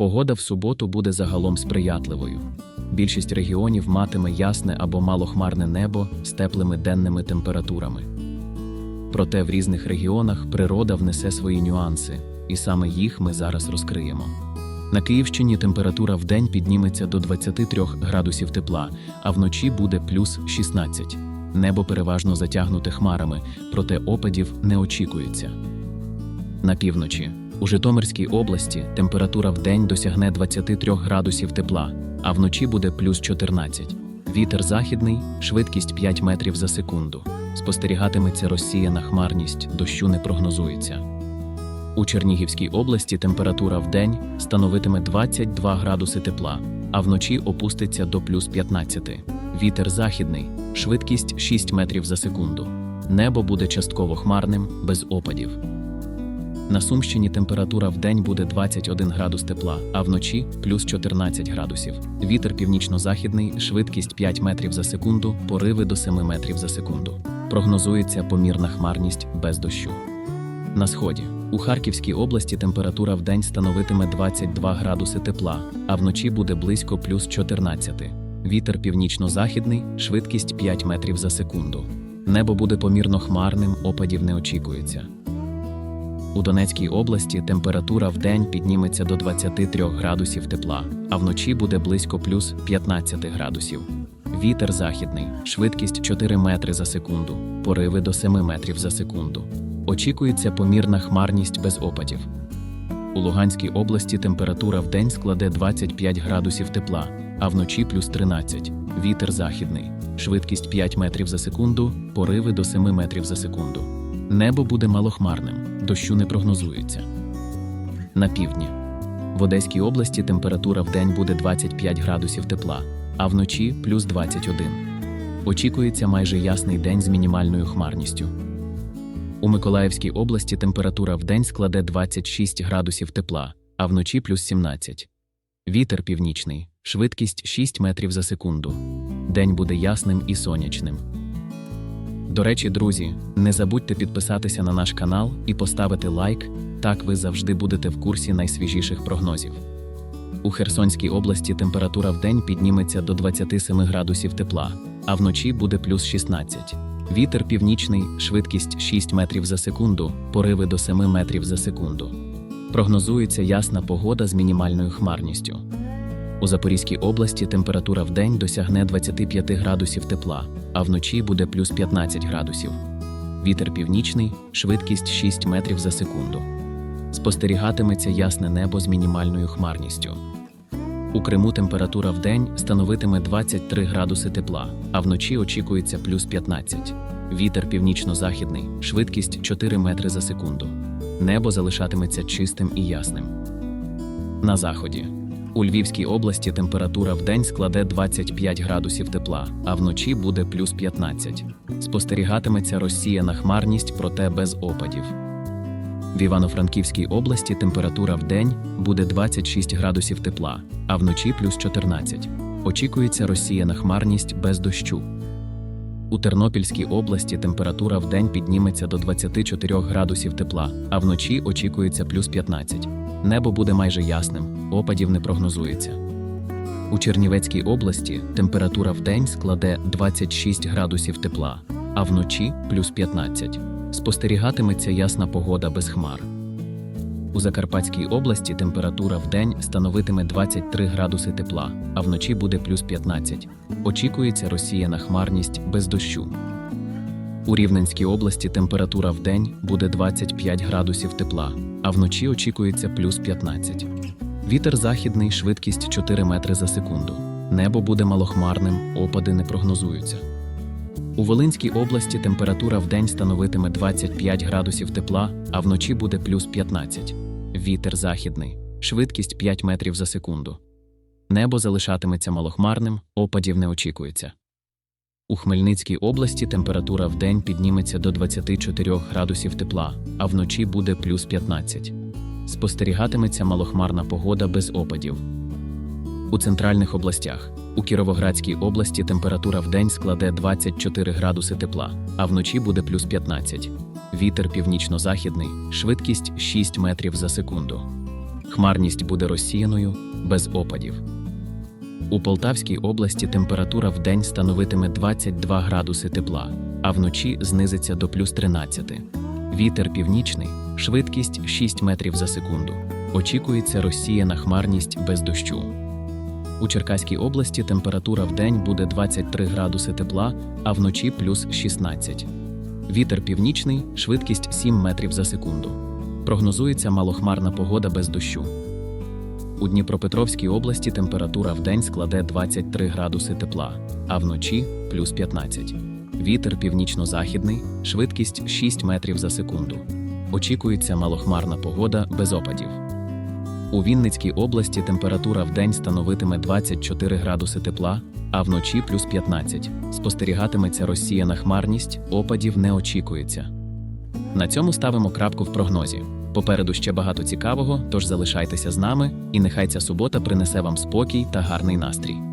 Погода в суботу буде загалом сприятливою. Більшість регіонів матиме ясне або малохмарне небо з теплими денними температурами. Проте в різних регіонах природа внесе свої нюанси, і саме їх ми зараз розкриємо. На Київщині температура в день підніметься до 23 градусів тепла, а вночі буде плюс 16. Небо переважно затягнуте хмарами, проте опадів не очікується. На півночі у Житомирській області температура в день досягне 23 градусів тепла, а вночі буде плюс 14. Вітер західний, швидкість 5 метрів за секунду. Спостерігатиметься розсіяна хмарність, дощу не прогнозується. У Чернігівській області температура в день становитиме 22 градуси тепла, а вночі опуститься до плюс 15. Вітер західний, швидкість 6 метрів за секунду. Небо буде частково хмарним, без опадів. На Сумщині температура в день буде 21 градус тепла, а вночі плюс 14 градусів. Вітер північно-західний, швидкість 5 метрів за секунду, пориви до 7 метрів за секунду. Прогнозується помірна хмарність без дощу. На сході у Харківській області температура в день становитиме 22 градуси тепла, а вночі буде близько плюс 14. Вітер північно-західний, швидкість 5 метрів за секунду. Небо буде помірно хмарним, опадів не очікується. У Донецькій області температура в день підніметься до 23 градусів тепла, а вночі буде близько плюс 15 градусів. Вітер західний, швидкість 4 метри за секунду, пориви до 7 метрів за секунду. Очікується помірна хмарність без опадів. У Луганській області температура в день складе 25 градусів тепла, а вночі плюс 13. Вітер західний, швидкість 5 метрів за секунду, пориви до 7 метрів за секунду. Небо буде малохмарним, дощу не прогнозується. На півдні. В Одеській області температура в день буде 25 градусів тепла, а вночі плюс 21. Очікується майже ясний день з мінімальною хмарністю. У Миколаївській області температура в день складе 26 градусів тепла, а вночі плюс 17. Вітер північний, швидкість 6 метрів за секунду. День буде ясним і сонячним. До речі, друзі, не забудьте підписатися на наш канал і поставити лайк, так ви завжди будете в курсі найсвіжіших прогнозів. У Херсонській області температура в день підніметься до 27 градусів тепла, а вночі буде плюс 16. Вітер північний, швидкість 6 метрів за секунду, пориви до 7 метрів за секунду. Прогнозується ясна погода з мінімальною хмарністю. У Запорізькій області температура в день досягне 25 градусів тепла, а вночі буде плюс 15 градусів. Вітер північний, швидкість 6 метрів за секунду. Спостерігатиметься ясне небо з мінімальною хмарністю. У Криму температура в день становитиме 23 градуси тепла, а вночі очікується плюс 15. Вітер північно-західний, швидкість 4 метри за секунду. Небо залишатиметься чистим і ясним. На заході. У Львівській області температура в день складе 25 градусів тепла, а вночі буде плюс 15. Спостерігатиметься розсіяна хмарність, проте без опадів. В Івано-Франківській області температура в день буде 26 градусів тепла, а вночі плюс 14. Очікується розсіяна хмарність без дощу. У Тернопільській області температура в день підніметься до 24 градусів тепла, а вночі очікується плюс 15. Небо буде майже ясним, опадів не прогнозується. У Чернівецькій області температура в день складе 26 градусів тепла, а вночі плюс 15. Спостерігатиметься ясна погода без хмар. У Закарпатській області температура в день становитиме 23 градуси тепла, а вночі буде плюс 15. Очікується розсіяна хмарність без дощу. У Рівненській області температура в день буде 25 градусів тепла, а вночі очікується плюс 15. Вітер західний, швидкість 4 метри за секунду. Небо буде малохмарним, опади не прогнозуються. У Волинській області температура в день становитиме 25 градусів тепла, а вночі буде плюс 15. Вітер західний, швидкість 5 метрів за секунду. Небо залишатиметься малохмарним, опадів не очікується. У Хмельницькій області температура в день підніметься до 24 градусів тепла, а вночі буде плюс 15. Спостерігатиметься малохмарна погода без опадів. У центральних областях у Кіровоградській області температура в день складе 24 градуси тепла, а вночі буде плюс 15. Вітер північно-західний, швидкість 6 метрів за секунду. Хмарність буде розсіяною, без опадів. У Полтавській області температура в день становитиме 22 градуси тепла, а вночі знизиться до плюс 13. Вітер північний, швидкість 6 метрів за секунду. Очікується розсіяна хмарність без дощу. У Черкаській області температура в день буде 23 градуси тепла, а вночі плюс 16. Вітер північний, швидкість 7 метрів за секунду. Прогнозується малохмарна погода без дощу. У Дніпропетровській області температура в день складе 23 градуси тепла, а вночі плюс 15. Вітер північно-західний, швидкість 6 метрів за секунду. Очікується малохмарна погода без опадів. У Вінницькій області температура в день становитиме 24 градуси тепла, а вночі плюс 15. Спостерігатиметься розсіяна хмарність, опадів не очікується. На цьому ставимо крапку в прогнозі. Попереду ще багато цікавого, тож залишайтеся з нами, і нехай ця субота принесе вам спокій та гарний настрій.